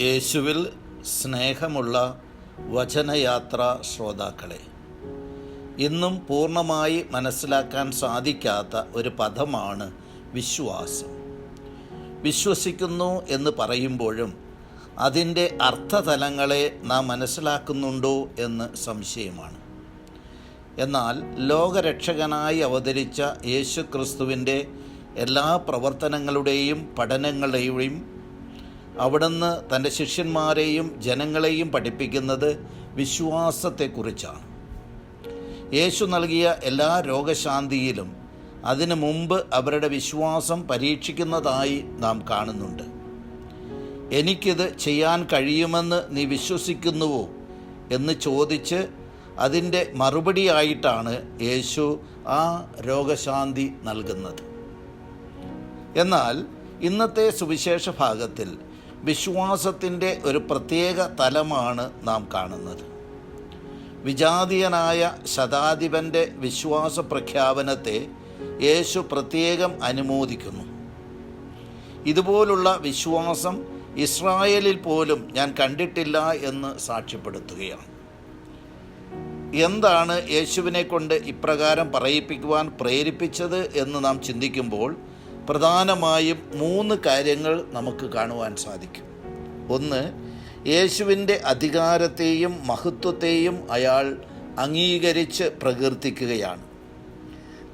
യേശുവിൽ സ്നേഹമുള്ള വചനയാത്ര ശ്രോതാക്കളെ ഇന്നും പൂർണമായി മനസ്സിലാക്കാൻ സാധിക്കാത്ത ഒരു പദമാണ് വിശ്വാസം. വിശ്വസിക്കുന്നു എന്ന് പറയുമ്പോഴും അതിന്റെ അർത്ഥതലങ്ങളെ നാം മനസ്സിലാക്കുന്നുണ്ടോ എന്ന് സംശയമാണ്. എന്നാൽ ലോകരക്ഷകനായി അവതരിച്ച യേശു ക്രിസ്തുവിന്റെ എല്ലാ പ്രവർത്തനങ്ങളുടെയും പഠനങ്ങളെയും അവിടുന്ന് തന്റെ ശിഷ്യന്മാരെയും ജനങ്ങളെയും പഠിപ്പിക്കുന്നത് വിശ്വാസത്തെക്കുറിച്ചാണ്. യേശു നൽകിയ എല്ലാ രോഗശാന്തിയിലും അതിനു മുമ്പ് അവരുടെ വിശ്വാസം പരീക്ഷിക്കുന്നതായി നാം കാണുന്നുണ്ട്. എനിക്കിത് ചെയ്യാൻ കഴിയുമെന്ന് നീ വിശ്വസിക്കുന്നുവോ എന്ന് ചോദിച്ച് അതിന്റെ മറുപടിയായിട്ടാണ് യേശു ആ രോഗശാന്തി നൽകുന്നത്. എന്നാൽ ഇന്നത്തെ സുവിശേഷ ഭാഗത്തിൽ വിശ്വാസത്തിന്റെ ഒരു പ്രത്യേക തലമാണ് നാം കാണുന്നത്. വിജാതീയനായ ശതാധിപന്റെ വിശ്വാസ പ്രഖ്യാപനത്തെ യേശു പ്രത്യേകം അനുമോദിക്കുന്നു. ഇതുപോലുള്ള വിശ്വാസം ഇസ്രായേലിൽ പോലും ഞാൻ കണ്ടിട്ടില്ല എന്ന് സാക്ഷ്യപ്പെടുത്തുകയാണ്. എന്താണ് യേശുവിനെ കൊണ്ട് ഇപ്രകാരം പറയിപ്പിക്കുവാൻ പ്രേരിപ്പിച്ചത് എന്ന് നാം ചിന്തിക്കുമ്പോൾ പ്രധാനമായും മൂന്ന് കാര്യങ്ങൾ നമുക്ക് കാണുവാൻ സാധിക്കും. ഒന്ന് യേശുവിന്റെ അധികാരത്തെയും മഹത്വത്തെയും അയാൾ അംഗീകരിച്ച് പ്രകീർത്തിക്കുകയാണ്.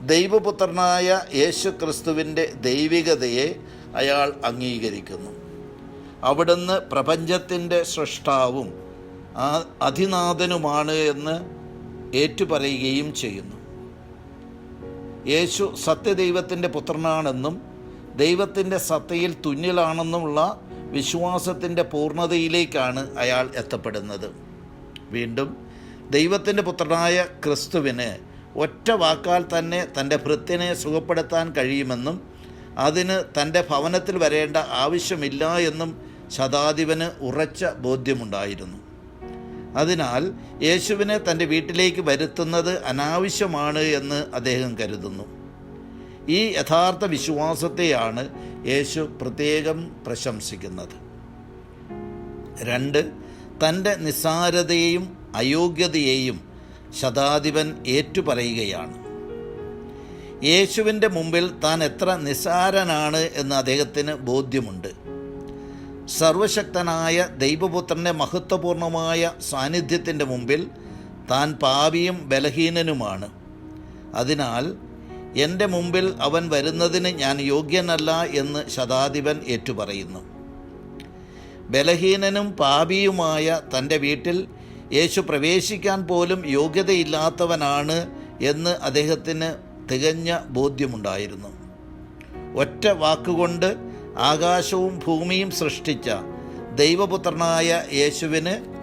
ദൈവപുത്രനായ യേശു ക്രിസ്തുവിന്റെ ദൈവികതയെ അയാൾ അംഗീകരിക്കുന്നു. അവിടുന്ന് പ്രപഞ്ചത്തിന്റെ സൃഷ്ടാവും അധിനാഥനുമാണ് എന്ന് ഏറ്റുപറയുകയും ചെയ്യുന്നു. യേശു സത്യദൈവത്തിന്റെ പുത്രനാണെന്നും ദൈവത്തിന്റെ സത്തയിൽ തുന്നിലാണെന്നുമുള്ള വിശ്വാസത്തിന്റെ പൂർണതയിലേക്കാണ് അയാൾ എത്തപ്പെടുന്നത്. വീണ്ടും ദൈവത്തിന്റെ പുത്രനായ ക്രിസ്തുവിന് ഒറ്റ വാക്കാൽ തന്നെ തന്റെ ഭൃത്യനെ സുഖപ്പെടുത്താൻ കഴിയുമെന്നും അതിന് തന്റെ ഭവനത്തിൽ വരേണ്ട ആവശ്യമില്ല എന്നും ശതാധിപന് ഉറച്ച ബോധ്യമുണ്ടായിരുന്നു. അതിനാൽ യേശുവിനെ തന്റെ വീട്ടിലേക്ക് വരുത്തുന്നത് അനാവശ്യമാണ് എന്ന് അദ്ദേഹം കരുതുന്നു. ഈ യഥാർത്ഥ വിശ്വാസത്തെയാണ് യേശു പ്രത്യേകം പ്രശംസിക്കുന്നത്. രണ്ട് തന്റെ നിസ്സാരതയെയും അയോഗ്യതയെയും ശതാധിപൻ ഏറ്റുപറയുകയാണ്. യേശുവിന്റെ മുമ്പിൽ താൻ എത്ര നിസ്സാരനാണ് എന്ന് അദ്ദേഹത്തിന് ബോധ്യമുണ്ട്. സർവശക്തനായ ദൈവപുത്രന്റെ മഹത്വപൂർണമായ സാന്നിധ്യത്തിന്റെ മുമ്പിൽ താൻ പാപിയും ബലഹീനനുമാണ്. അതിനാൽ എന്റെ മുമ്പിൽ അവൻ വരുന്നതിന് ഞാൻ യോഗ്യനല്ല എന്ന് ശതാധിപൻ ഏറ്റുപറയുന്നു. ബലഹീനനും പാപിയുമായ തന്റെ വീട്ടിൽ യേശു പ്രവേശിക്കാൻ പോലും യോഗ്യതയില്ലാത്തവനാണ് എന്ന് അദ്ദേഹത്തിന് തികഞ്ഞ ബോധ്യമുണ്ടായിരുന്നു. ഒറ്റ വാക്കുകൊണ്ട് ആകാശവും ഭൂമിയും സൃഷ്ടിച്ച ദൈവപുത്രനായ യേശുവിന്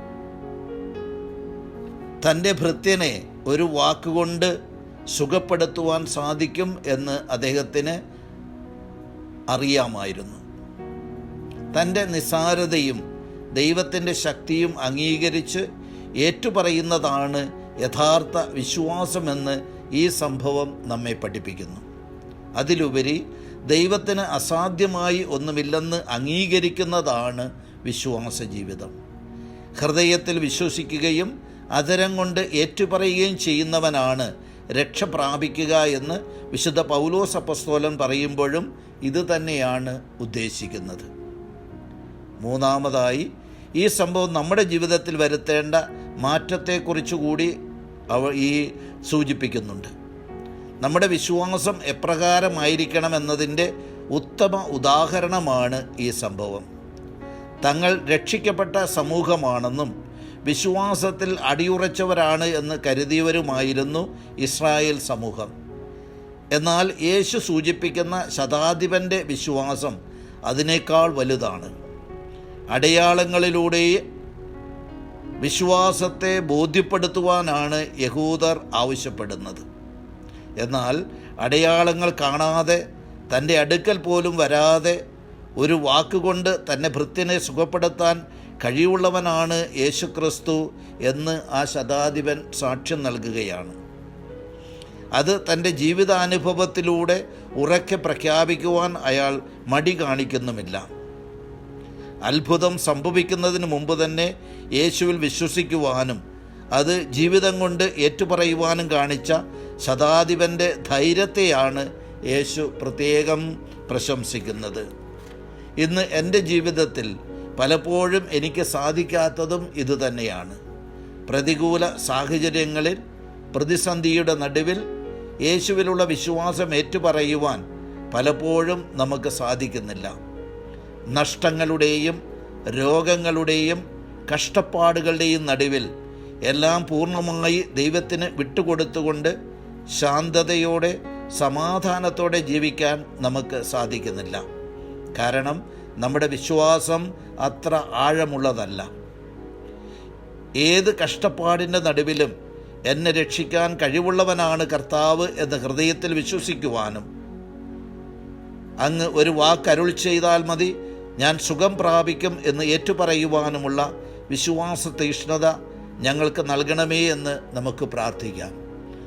തന്റെ ഭൃത്യനെ ഒരു വാക്കുകൊണ്ട് സുഖപ്പെടുത്തുവാൻ സാധിക്കും എന്ന് അദ്ദേഹത്തിന് അറിയാമായിരുന്നു. തന്റെ നിസാരതയും ദൈവത്തിന്റെ ശക്തിയും അംഗീകരിച്ച് ഏറ്റുപറയുന്നതാണ് യഥാർത്ഥ വിശ്വാസമെന്ന് ഈ സംഭവം നമ്മെ പഠിപ്പിക്കുന്നു. അതിലുപരി ദൈവത്തിന് അസാധ്യമായി ഒന്നുമില്ലെന്ന് അംഗീകരിക്കുന്നതാണ് വിശ്വാസ ജീവിതം ഹൃദയത്തിൽ വിശ്വസിക്കുകയും അതരം കൊണ്ട് ഏറ്റുപറയുകയും ചെയ്യുന്നവനാണ് രക്ഷ പ്രാപിക്കുക എന്ന് വിശുദ്ധ പൗലോസ് അപ്പസ്തോലൻ പറയുമ്പോഴും ഇത് തന്നെയാണ് ഉദ്ദേശിക്കുന്നത്. മൂന്നാമതായി ഈ സംഭവം നമ്മുടെ ജീവിതത്തിൽ വരുത്തേണ്ട മാറ്റത്തെക്കുറിച്ചുകൂടി അവ ഈ സൂചിപ്പിക്കുന്നുണ്ട്. നമ്മുടെ വിശ്വാസം എപ്രകാരമായിരിക്കണം എന്നതിന്റെ ഉത്തമ ഉദാഹരണമാണ് ഈ സംഭവം. തങ്ങൾ രക്ഷിക്കപ്പെട്ട സമൂഹമാണെന്നും വിശ്വാസത്തിൽ അടിയുറച്ചവരാണ് എന്ന് കരുതിയവരുമായിരുന്നു ഇസ്രായേൽ സമൂഹം. എന്നാൽ യേശു സൂചിപ്പിക്കുന്ന ശതാധിപന്റെ വിശ്വാസം അതിനേക്കാൾ വലുതാണ്. അടയാളങ്ങളിലൂടെ വിശ്വാസത്തെ ബോധ്യപ്പെടുത്തുവാനാണ് യഹൂദർ ആവശ്യപ്പെടുന്നത്. എന്നാൽ അടയാളങ്ങൾ കാണാതെ തന്റെ അടുക്കൽ പോലും വരാതെ ഒരു വാക്കുകൊണ്ട് തന്നെ ഭൃത്യനെ സുഖപ്പെടുത്താൻ കഴിവുള്ളവനാണ് യേശുക്രിസ്തു എന്ന് ആ ശതാധിപൻ സാക്ഷ്യം നൽകുകയാണ്. അത് തന്റെ ജീവിതാനുഭവത്തിലൂടെ ഉറക്കെ പ്രഖ്യാപിക്കുവാൻ അയാൾ മടി കാണിക്കുന്നുമില്ല. അത്ഭുതം സംഭവിക്കുന്നതിന് മുമ്പ് തന്നെ യേശുവിൽ വിശ്വസിക്കുവാനും അത് ജീവിതം കൊണ്ട് ഏറ്റുപറയുവാനും കാണിച്ച ശതാധിപന്റെ ധൈര്യത്തെയാണ് യേശു പ്രത്യേകം പ്രശംസിക്കുന്നത്. ഇന്ന് എന്റെ ജീവിതത്തിൽ പലപ്പോഴും എനിക്ക് സാധിക്കാത്തതും ഇതുതന്നെയാണ് പ്രതികൂല സാഹചര്യങ്ങളിൽ പ്രതിസന്ധിയുടെ നടുവിൽ യേശുവിലുള്ള വിശ്വാസം ഏറ്റുപറയുവാൻ പലപ്പോഴും നമുക്ക് സാധിക്കുന്നില്ല. നഷ്ടങ്ങളുടെയും രോഗങ്ങളുടെയും കഷ്ടപ്പാടുകളുടെയും നടുവിൽ എല്ലാം പൂർണമായി ദൈവത്തിന് വിട്ടുകൊടുത്തുകൊണ്ട് ശാന്തതയോടെ സമാധാനത്തോടെ ജീവിക്കാൻ നമുക്ക് സാധിക്കുന്നില്ല. കാരണം നമ്മുടെ വിശ്വാസം അത്ര ആഴമുള്ളതല്ല. ഏത് കഷ്ടപ്പാടിന്റെ നടുവിലും എന്നെ രക്ഷിക്കാൻ കഴിവുള്ളവനാണ് കർത്താവ് എന്ന് ഹൃദയത്തിൽ വിശ്വസിക്കുവാനും അങ്ങ് ഒരു വാക്കരുൾ ചെയ്താൽ മതി ഞാൻ സുഖം പ്രാപിക്കും എന്ന് ഏറ്റുപറയുവാനുമുള്ള വിശ്വാസ തീഷ്ണത ഞങ്ങൾക്ക് നൽകണമേ എന്ന് നമുക്ക് പ്രാർത്ഥിക്കാം.